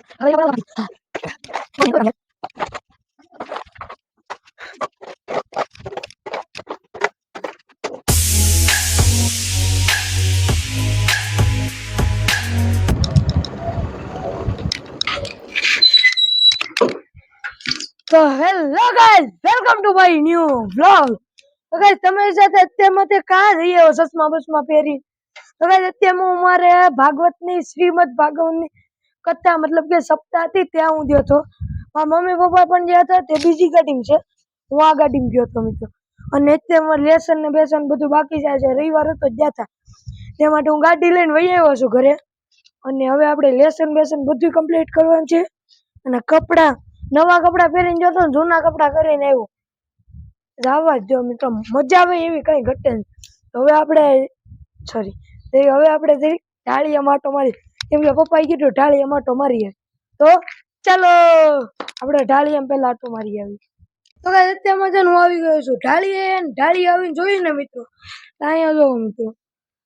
તો hello guys welcome to my new vlog તો guys તમારી સાથે અત્યારમાં તે કાં જઈ આવ્યો ચશ્મા બસમાં પહેરી. તો ગાઈસ અત્યારમાં હું મારે ભાગવતની, શ્રીમદ ભાગવતની કથા મતલબ કે સપ્તાહ હતી ત્યાં હું ગયો હતો. મારા મમ્મી પપ્પા પણ ગયા હતા, તે બીજી ગાડીમાં છે. હું આ ગાડીમાં ગયો હતો મિત્રો. અને અત્યારમાં લેસન ને બેસન બધું બાકી જાય છે. રવિવાર હતો જ ગયા હતા. તે માટે હું ગાડી લઈને વહી આવ્યો છું ઘરે. અને હવે આપણે લેસન બેસન બધું કમ્પ્લીટ કરવાનું છે. અને કપડાં, નવા કપડાં પહેરીને જતો જૂના કપડાં કરીને આવ્યો. આવવા જ દો મિત્રો. મજા આવે એવી કઈ ઘટે હવે આપણે સોરી હવે આપણે જઈ ઢાળીયા માટો મારી કેમ કે પપ્પાએ કીધું અઢાળી એમાં આટો મારીએ તો ચાલો, આપણે અઢાળી એમ પહેલાં આટો મારી આવી. તો કાંઈ અત્યારમાં છે હું આવી ગયો છું ઢાળીએ ઢાળી આવીને જોયું ને મિત્રો. અહીંયા જો મિત્રો,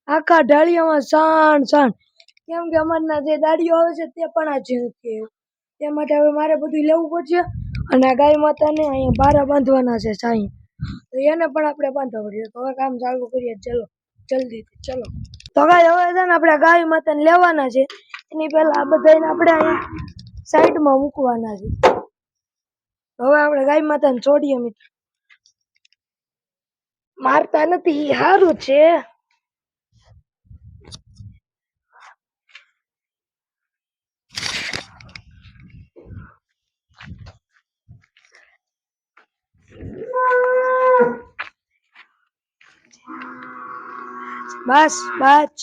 આખા ઢાળીયામાં સાણ સાણ. કેમ કે અમારના જે દાડીઓ આવે છે તે પણ આ જીવતી તે માટે હવે મારે બધું લેવું પડશે અને આ ગાય માતાને અહીંયા બારા બાંધવાના છે સાંઈ. તો એને પણ આપણે બાંધવા પડશે. તો હવે કામ ચાલુ કરીએ. ચલો, જલ્દીથી, ચલો. તો ગાય હવે છે ને આપણે ગાય માતાને લેવાના છે. એની પહેલા આ બધાને આપણે અહીંયા સાઈડમાં મૂકવાના છે. હવે આપણે ગાય માતાને છોડીએ મિત્રો. મારતા નથી સારું છે. બસ બસ.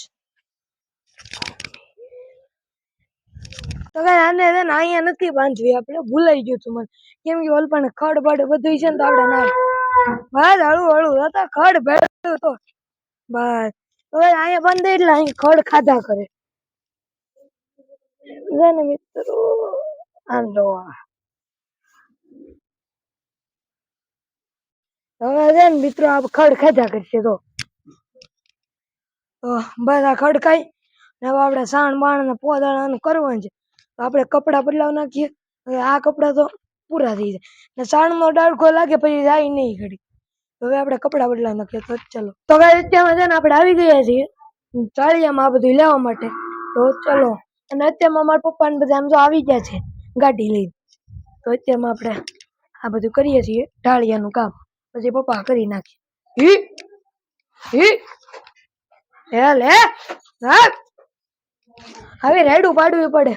તો કઈ આને છે અહીંયા નથી બાંધવી આપણે, ભૂલાઈ ગયું તું મને. કેમ કે ઓલપાને ખડ બડ બધું છે ને તો આપણે ના. બસ, હળું હળું હતા ખડ ભેળું તો. બસ. હવે અહીંયા બંધ એટલે અહીં ખડ ખાધા કરે. ને મિત્રો આ. જોવા. હવે છે ને મિત્રો, આ ખડ ખાધા કરશે તો. તો બસ આ ખડ ખાઈ ને હવે આપણે સાણ બાણ ને પોદાણા કરવાનું છે. તો આપણે કપડાં બદલાવ નાખીએ. આ કપડાં તો પૂરા થઈ જાય. ને સાણનો ડાળખો લાગે પછી જાય નહીં ઘડી. હવે આપણે કપડાં બદલાવ નાખીએ. તો ચલો. તો કઈ અત્યારમાં છે ને આપણે આવી ગયા છીએ ચાળિયામાં આ બધું લેવા માટે. તો ચલો. અને અત્યારમાં મારા પપ્પા ને બધા આમ આવી ગયા છે ગાડી લઈને. તો અત્યારમાં આપણે આ બધું કરીએ છીએ ઢાળિયાનું કામ. પછી પપ્પા કરી નાખીએ. હી હી હે લે. હા. હવે રેડું પાડવું પડે.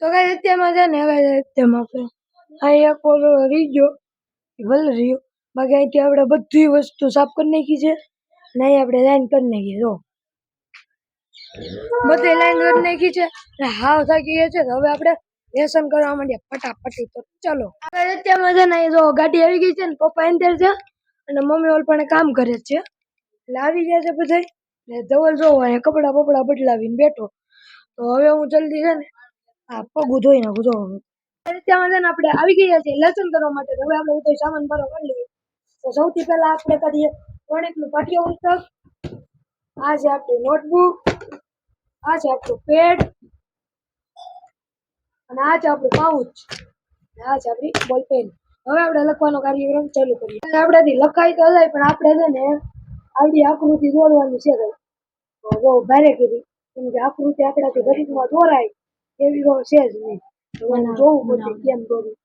તો કઈ અત્યારમાં છે ને હવે અત્યારમાં આપણે અહીં એક રહી ગયો. ભલ રહ્યો. બાકી અહીંથી આપણે બધી વસ્તુ સાફ કરી નાખી છે અને અહીં આપણે લાઈન કરી નાખી જો. બધી લાઈન કરી નાખી છે અને હાવ થાકી ગયા છે. હવે આપણે લેસન કરવા માંડીએ ફટાફટી તો. ચલો. હવે અત્યારમાં છે ને અહીં જો ગાડી આવી ગઈ છે ને પપ્પા અંદર છે અને મમ્મી ઓલ પણ કામ કરે છે. એટલે આવી ગયા છે બધા ને ધવલ જો અહીંયા કપડા બપડા બદલાવીને બેઠો. તો હવે હું જલ્દી છે ને આ પગું ધોઈ નાખું, જો અત્યારમાં છે ને આપણે આવી ગયા છીએ લસણ કરવા માટે હવે આપણે બધો સામાન ભરો કરી લઈએ તો સૌથી પહેલા આપણે કરીએ ગણિતનું પાઠ્ય પુસ્તક આ છે આપણી નોટબુક, આ છે આપણું પેડ, અને આ છે આપણું પાઉચ આ છે આપણી બોલપેન હવે આપણે લખવાનો કાર્યક્રમ ચાલુ કરીએ. આપણાથી લખાય તો જાય, પણ આપણે છે ને આવડી આકૃતિ દોરવાની છે તો બહુ ભારે કીધી કેમ કે આકૃતિ આપણાથી ગરીબમાં દોરાય એવી તો છે જ નહીં તો એને જોવું પડશે કેમ દોરવું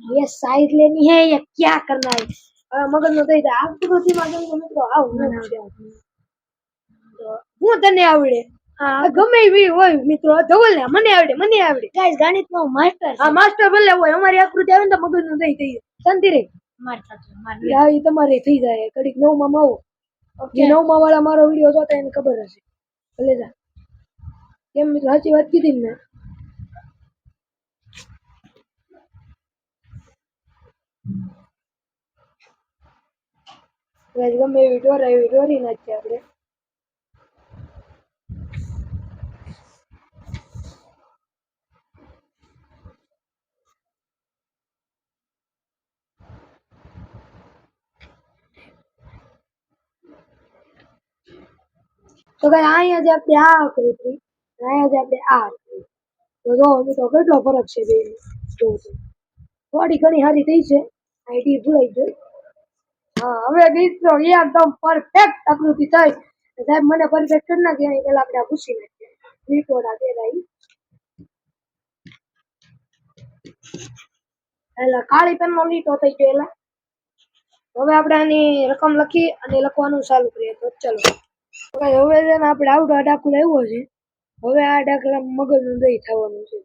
ये साइड लेनी है या क्या करना है હવે મગજનો થઈ જાય આકૃતિમાં કેમ કે મિત્રો આવું ન છે તો હું તને આવડે આ ગમે એવી હોય મિત્રો ધવલ ને મને આવડે મને આવડે ગાઈસ ગણિતમાં હું માસ્ટર આ માસ્ટર ભલે હોય અમારી આકૃતિ આવે ને તો મગજ નું થઈ થઈ શાંતિ રે માર સાચું માર હા એ તમારે થઈ જાય કડીક નવ માં આવો જે નવમાં વાળા મારો વીડિયો જોતા એને ખબર હશે. ભલે જા. કેમ સાચી વાત કીધી ને ગમે એવી ડોરી નાખીએ આપણે. તો કઈ અહીંયા જે આપણે આ આકૃતિ હતી. અહીંયા જે આપણે આ કરી તો જો મિત્રો કેટલો ફરક છે બે તો થોડી ઘણી સારી થઈ છે. આઈડી ભૂલાઈ ગઈ. હા, હવે મિત્રો એકદમ પરફેક્ટ આકૃતિ થઈ. સાહેબ, મને પરફેક્ટ કરી નાખી. એની પહેલાં આપણે પૂછી નાખીએ. રિકોર્ડ આ પહેલાં એટલે કાળી પેન નો લીટો થઈ ગયો એટલે હવે આપણે આની રકમ લખી અને લખવાનું ચાલુ કરીએ. તો ચલો. હવે છે ને આપણે આવડો આ દાખલો આવ્યો છે. હવે આ દાખલા મગજનું દહીં થવાનું છે.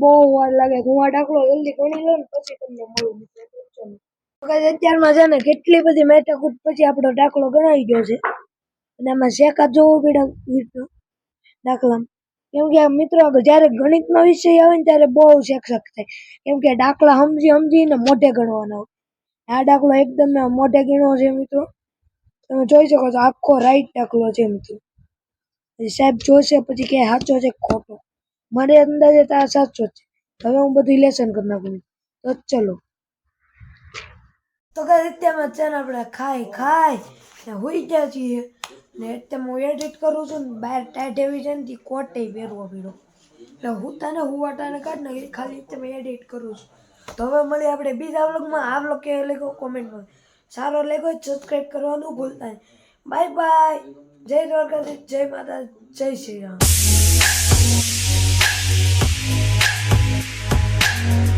બહુ વાર લાગે હું આ ડાકલો જલ્દી ગણી લઉં ને પછી તમને મળું. અત્યારમાં છે ને કેટલી બધી મેટાકૂટ પછી આપણો દાખલો ગણાઈ ગયો છે. અને આમાં શેકા જોવું પડે દાખલામાં કેમ કે મિત્રો જ્યારે ગણિતનો વિષય આવે ને ત્યારે બહુ શેક શક થાય. કેમ કે દાખલા સમજી, સમજીને મોઢે ગણવાના આ દાખલો એકદમ મોઢે ગણવો છે મિત્રો. તમે જોઈ શકો છો, આખો રાઈટ દાખલો છે એમ તો સાહેબ જોશે પછી કે સાચો છે ખોટો. મને અંદાજે તો આ સાચો છે. હવે હું બધું લેસન કરી નાખું. તો ચલો. તો કઈ અત્યારમાં છે ને આપણે ખાઈ ખાઈ ને હોઈ ગયા છીએ. ને અત્યારે હું એડિટ કરું છું ને બહાર ટાઈટ એવી છે ને કોટે પહેરવો પીડો એટલે હું તને હુવાટાને કાઢ નાખી, ખાલી તમે એડિટ કરું છું. તો હવે મળીએ આપણે બીજા વ્લોગમાં આ વ્લોગ કે લખો કોમેન્ટમાં સારો લેગો સબસ્ક્રાઈબ કરવાનું ભૂલતા બાય બાય જય દ્વારકાધીશ. જય માતા જય શ્રી રામ.